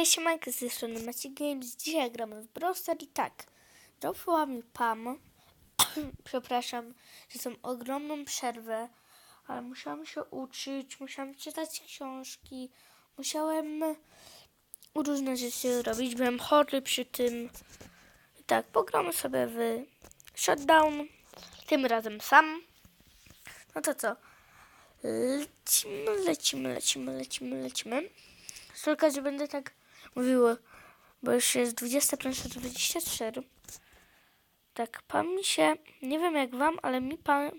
Cześć, Mike z strony Maciej Games. Dzisiaj gramy w Brawl Stars i tak. Dropła mi Pam. Przepraszam, że tą ogromną przerwę, ale musiałam się uczyć, musiałam czytać książki, musiałem różne rzeczy robić. Byłem chory przy tym. I tak, pogramy sobie w Shutdown. Tym razem sam. No to co? Lecimy, lecimy, lecimy, lecimy, lecimy. Tylko, że będę tak mówiła, bo już jest 25.24. Tak, pan mi się, nie wiem jak wam, ale mi pan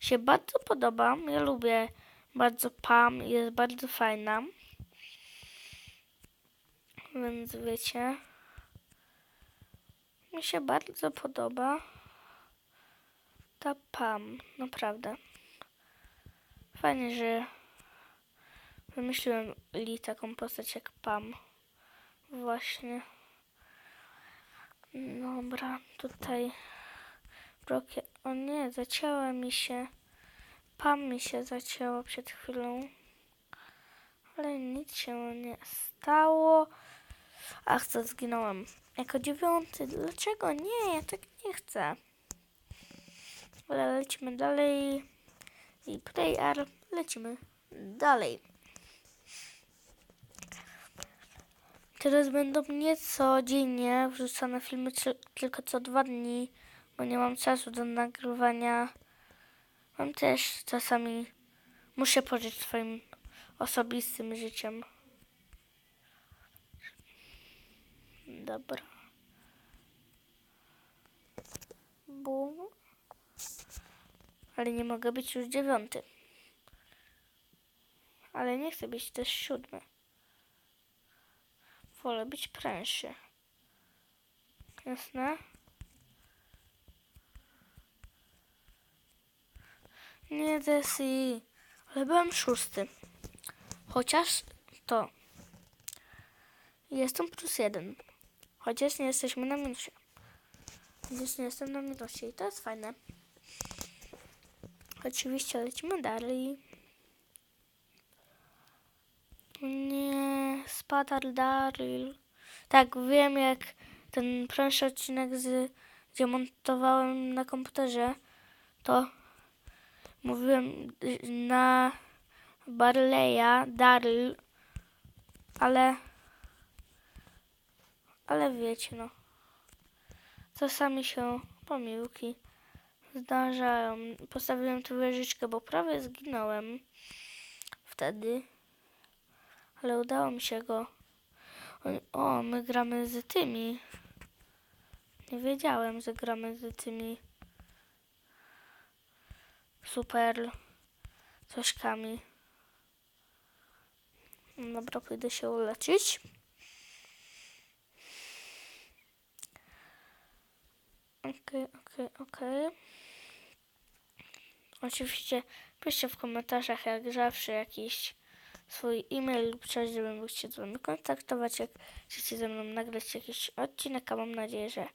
się bardzo podoba. Ja lubię bardzo Pam, jest bardzo fajna. Więc wiecie, mi się bardzo podoba ta Pam, naprawdę. Fajnie, że wymyśliłem li taką postać jak Pam. Właśnie. Dobra, tutaj blokie. O nie, zacięła mi się. Pam mi się zacięło przed chwilą. Ale nic się nie stało. Ach, co zginąłem. Jako dziewiąty. Dlaczego nie? Ja tak nie chcę. Ale lecimy dalej. I player. Lecimy dalej. Teraz będą nie codziennie wrzucane filmy, tylko co dwa dni, bo nie mam czasu do nagrywania. Mam też czasami, muszę pożyć swoim osobistym życiem. Dobra. Bum. Ale nie mogę być już dziewiąty. Ale nie chcę być też siódmy. Wolę być pręższy. Jasne? Nie, Desi. Ale byłem szósty. Chociaż to. Jestem plus jeden. Chociaż nie jesteśmy na minusie. Chociaż nie jestem na minusie i to jest fajne. Oczywiście lecimy dalej. Spadł Daryl. Tak, wiem jak ten pierwszy odcinek, z, gdzie montowałem na komputerze, to mówiłem y, na Barleya, Daryl, ale ale wiecie no, czasami się pomyłki zdarzają. Postawiłem tu wieżyczkę, bo prawie zginąłem wtedy ale udało mi się go. O, my gramy z tymi. Nie wiedziałem, że gramy z tymi super cośkami. Dobra, pójdę się uleczyć. Okej, okej, okej. Oczywiście piszcie w komentarzach jak zawsze jakiś swój e-mail lub coś, żebym się z wami kontaktować, jak chcecie ze mną nagrać jakiś odcinek, a mam nadzieję, że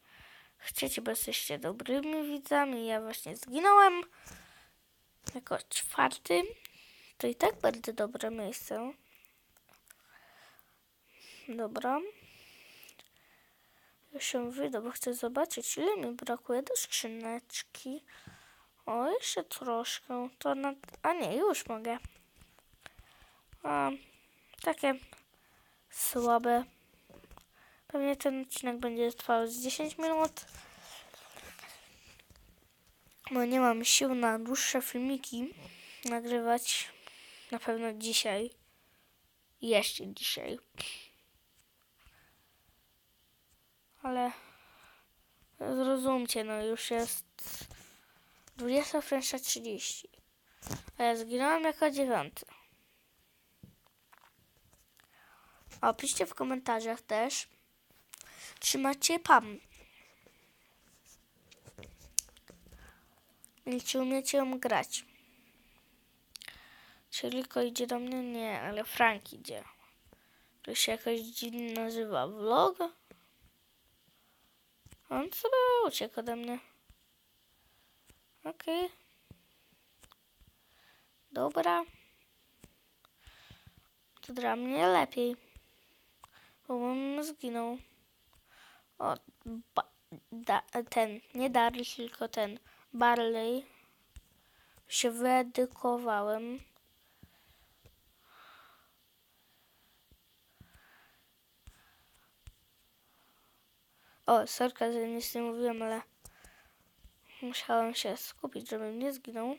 chcecie, bo jesteście dobrymi widzami. Ja właśnie zginąłem jako czwarty. To i tak bardzo dobre miejsce. Dobra. Już się wyjdę, bo chcę zobaczyć, ile mi brakuje do skrzyneczki. O, jeszcze troszkę. To na... A nie, już mogę. A, takie słabe. Pewnie ten odcinek będzie trwał z 10 minut. Bo nie mam sił na dłuższe filmiki nagrywać. Na pewno dzisiaj. Jeszcze dzisiaj. Ale zrozumcie, no już jest 20.30. A ja zginąłem jako dziewiąty. A piszcie w komentarzach też, czy macie PAM. I czy umiecie ją grać. Czy tylko idzie do mnie? Nie, ale Frank idzie. To się jakoś dziwnie nazywa. Vlog? On sobie uciekł ode mnie. Okej. Okay. Dobra. To dla mnie lepiej. Bo on zginął. O, ba, da, ten, nie Darl, tylko ten Barley. Się wyedykowałem. O, sorka, że nic nie mówiłem, ale musiałem się skupić, żebym nie zginął.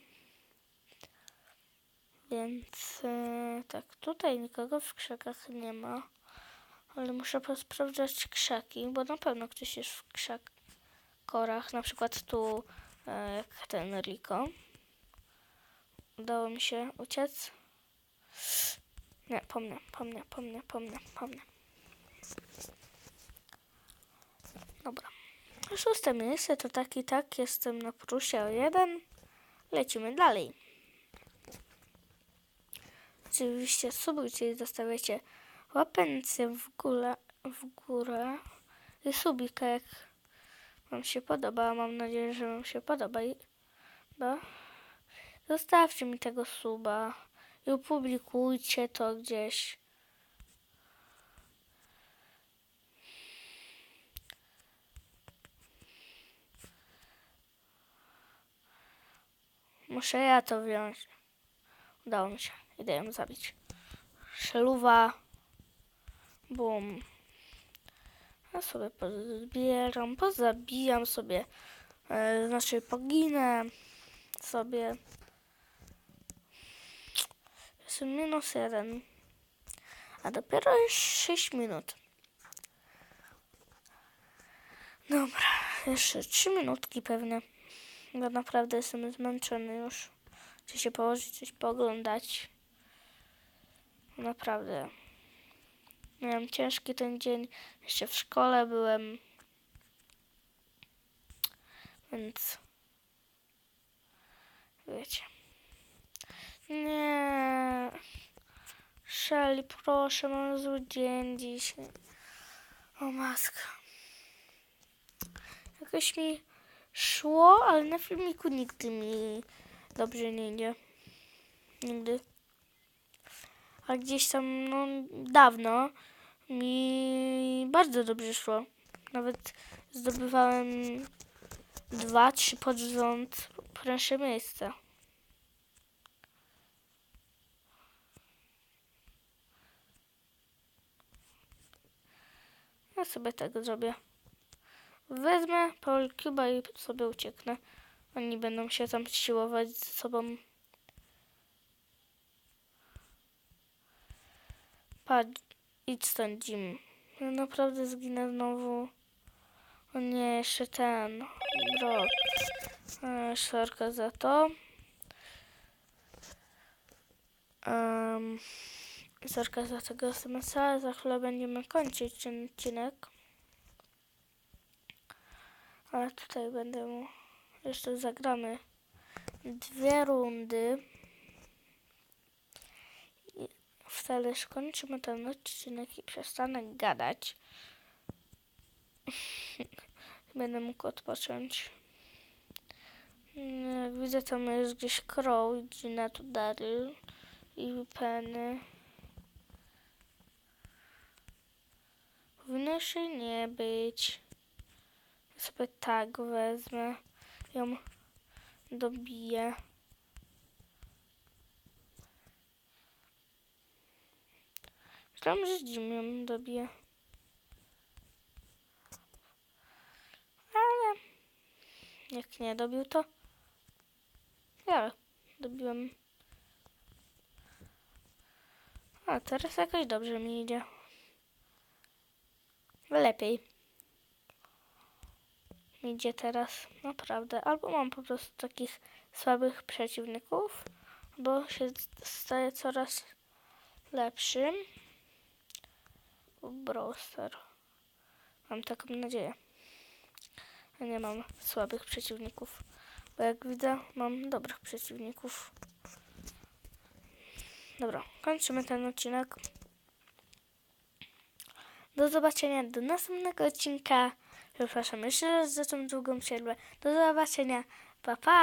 Więc e, tak, tutaj nikogo w krzakach nie ma. Ale muszę posprawdzać krzaki, bo na pewno ktoś jest w krzak korach. Na przykład tu, e, jak ten Rico. Udało mi się uciec. Nie, po mnie, po mnie, po mnie, po mnie, po mnie. Dobra. Szóste miejsce to tak i tak jestem na plusie o jeden. Lecimy dalej. Oczywiście subujcie i zostawiacie łapencję w górę, w górę i subika jak wam się podoba. Mam nadzieję, że wam się podoba. I, no. Zostawcie mi tego suba i opublikujcie to gdzieś. Muszę ja to wziąć. Udało mi się. Idę ją zabić. Szeluwa. Bum. Ja sobie pozbieram, pozabijam sobie. E, znaczy poginę sobie. Jestem minus jeden. A dopiero jest 6 minut. Dobra, jeszcze 3 minutki pewnie. Bo naprawdę jestem zmęczony już. Chcę się położyć, coś pooglądać. Naprawdę. Miałem ciężki ten dzień. Jeszcze w szkole byłem. Więc. Wiecie. Nie. Shelly, proszę, mam zły dzień dzisiaj. O maska. Jakoś mi szło, ale na filmiku nigdy mi dobrze nie idzie. Nigdy. A gdzieś tam, no, dawno mi bardzo dobrze szło. Nawet zdobywałem dwa, trzy pod rząd pierwsze miejsca. Ja sobie tego zrobię. Wezmę Paul Cuba i sobie ucieknę. Oni będą się tam siłować ze sobą. Patrz, idź stąd, Jim. Ja naprawdę zginę znowu. O nie, jeszcze ten. Brock. E, Sorka za to. Um, za tego SMS-a. Za chwilę będziemy kończyć ten odcinek. Ale tutaj będę mu... Jeszcze zagramy dwie rundy. Wtedy skończymy ten odcinek i przestanę gadać. Będę mógł odpocząć. Jak widzę, tam jest gdzieś Crow, Gina tu Daryl i Penny. Powinno się nie być. Ja sobie tak wezmę. Ją dobiję. Że Jim ją dobije. Ale jak nie dobił to ja dobiłem. A teraz jakoś dobrze mi idzie. Lepiej idzie teraz, naprawdę. Albo mam po prostu takich słabych przeciwników, bo się staje coraz lepszym. Broster. Mam taką nadzieję. Ja nie mam słabych przeciwników, bo jak widzę, mam dobrych przeciwników. Dobra, kończymy ten odcinek. Do zobaczenia do następnego odcinka. Przepraszam jeszcze raz za tą długą przerwę. Do zobaczenia. Pa, pa.